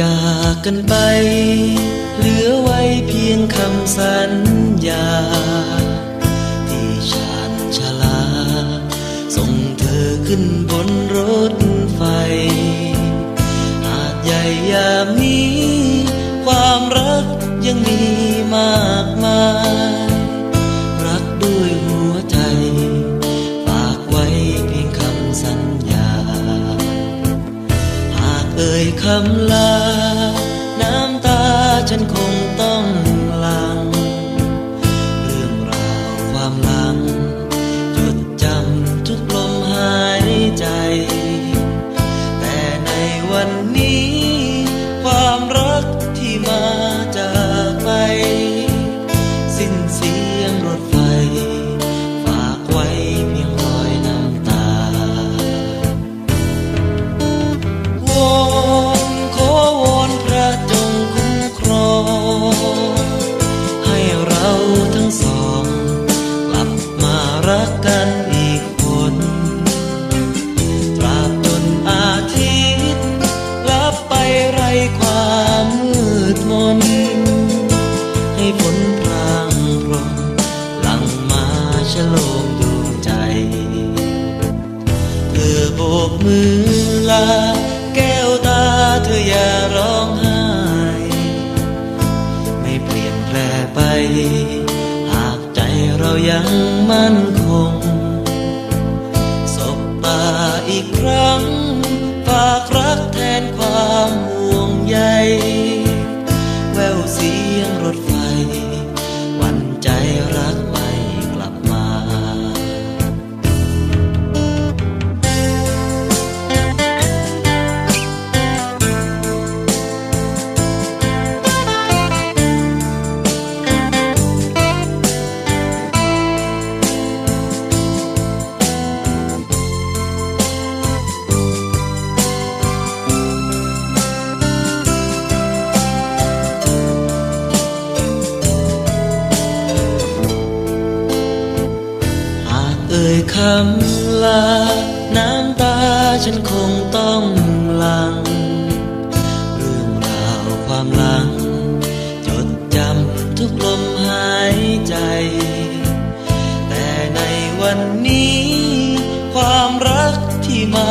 จากกันไป เหลือไว้เพียงคำสัญญา ที่ชานชลา ส่งเธอขึ้นบนรถไฟหาดใหญ่ยามนี้ ความรักยังมีมากมาย เอ่ยคำลา น้ำตาฉันคงต้องหลัง เรื่องราวความหลัง จดจำทุกลมหายใจ แต่ในวันนี้ ความรักที่มา ฝนพรางพรมหลังมาชะโลมดวงใจ เธอโบกมือลา แก้วตาเธออย่าร้องไห้ ไม่เปลี่ยนแปลไป หากใจเรายังมั่นคงสบตาอีกครั้ง ฝากรักแทนความห่วงใย คำลา น้ำตาฉันคงต้องหลัง เรื่องราวความหลัง จดจำทุกลมหายใจ แต่ในวันนี้ ความรักที่มา